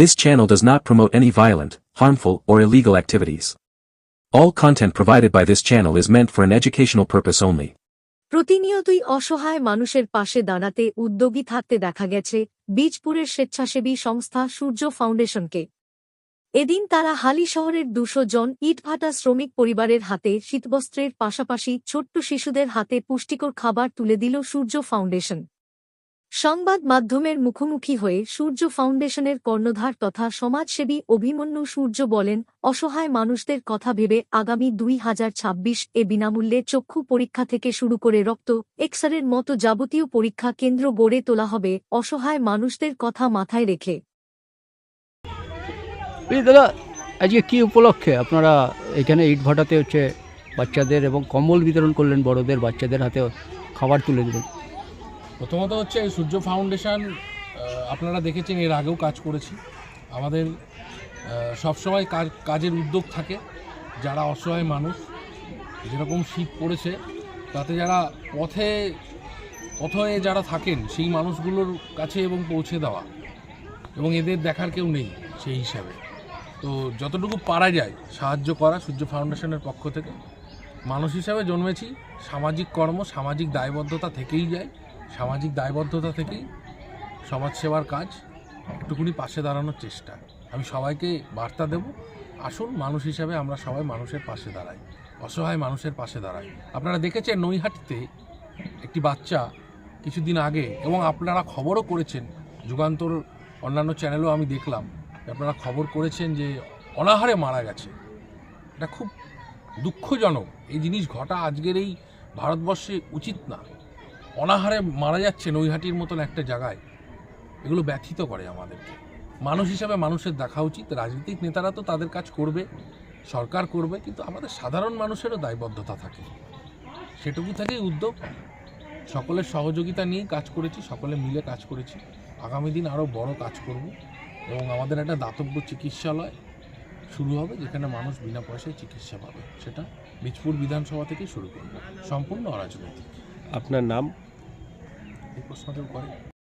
This channel does not promote any violent, harmful, or illegal activities. All content provided by this channel is meant for an educational purpose only. প্রতিনিয়তই অসহায় মানুষের পাশে দাঁড়াতে উদ্যোগী থাকতে দেখা গেছে বীজপুরের স্বেচ্ছাসেবী সংস্থা সূর্য ফাউন্ডেশনকে এদিন তারা হালি শহরের দুশো জন ইটভাটা শ্রমিক পরিবারের হাতে শীতবস্ত্রের পাশাপাশি ছোট্ট শিশুদের হাতে পুষ্টিকর খাবার তুলে দিল সূর্য ফাউন্ডেশন সংবাদ মাধ্যমের মুখোমুখি হয়ে সূর্য ফাউন্ডেশনের কর্ণধার তথা সমাজসেবী অভিমন্যু সূর্য বলেন, অসহায় মানুষদের কথা ভেবে আগামী দুই হাজার ছাব্বিশ এ বিনামূল্যে চক্ষু পরীক্ষা থেকে শুরু করে রক্ত, এক্সারের মতো যাবতীয় পরীক্ষা কেন্দ্র গড়ে তোলা হবে, অসহায় মানুষদের কথা মাথায় রেখে। আজকে কি উপলক্ষে আপনারা এখানে ইট ভাটাতে হচ্ছে বাচ্চাদের এবং কম্বল বিতরণ করলেন বড়দের, বাচ্চাদের হাতে খাবার তুলে দিলেন? প্রথমত হচ্ছে সূর্য ফাউন্ডেশন আপনারা দেখেছেন এর আগেও কাজ করেছি। আমাদের সবসময় কাজ, কাজের উদ্যোগ থাকে। যারা অসহায় মানুষ, যেরকম শীত পড়েছে, তাতে যারা পথে পথে যারা থাকেন, সেই মানুষগুলোর কাছে এবং পৌঁছে দেওয়া। এবং এদের দেখার কেউ নেই সেই হিসাবে। তো যতটুকু পারা যায়, সাহায্য করা সূর্য ফাউন্ডেশনের পক্ষ থেকে। মানুষ হিসাবে জন্মেছি, সামাজিক কর্ম, সামাজিক দায়বদ্ধতা থেকেই যায়। সামাজিক দায়বদ্ধতা থেকেই সমাজসেবার কাজ একটুকুনি পাশে দাঁড়ানোর চেষ্টা। আমি সবাইকে বার্তা দেব আসুন মানুষ হিসাবে আমরা সবাই মানুষের পাশে দাঁড়াই, অসহায় মানুষের পাশে দাঁড়াই। আপনারা দেখেছেন নৈহাটিতে একটি বাচ্চা কিছুদিন আগে, এবং আপনারা খবরও করেছেন, যুগান্তর অন্যান্য চ্যানেলও আমি দেখলাম, আপনারা খবর করেছেন যে অনাহারে মারা গেছে। এটা খুব দুঃখজনক। এই জিনিস ঘটা আজকের এই ভারতবর্ষে উচিত না। অনাহারে মারা যাচ্ছে নৈহাটির মতন একটা জায়গায়, এগুলো ব্যথিত করে আমাদেরকে। মানুষ হিসাবে মানুষের দেখা উচিত, রাজনৈতিক নেতারা তো তাদের কাজ করবে, সরকার করবে, কিন্তু আমাদের সাধারণ মানুষেরও দায়বদ্ধতা থাকে। সেটুকু থেকেই উদ্যোগ। সকলের সহযোগিতা নিয়েই কাজ করেছি, সকলে মিলে কাজ করেছি। আগামী দিন আরও বড় কাজ করব এবং আমাদের একটা দাতব্য চিকিৎসালয় শুরু হবে, যেখানে মানুষ বিনা পয়সায় চিকিৎসা পাবে। সেটা বীজপুর বিধানসভা থেকেই শুরু করব। সম্পূর্ণ অরাজনৈতিক। আপনার নাম?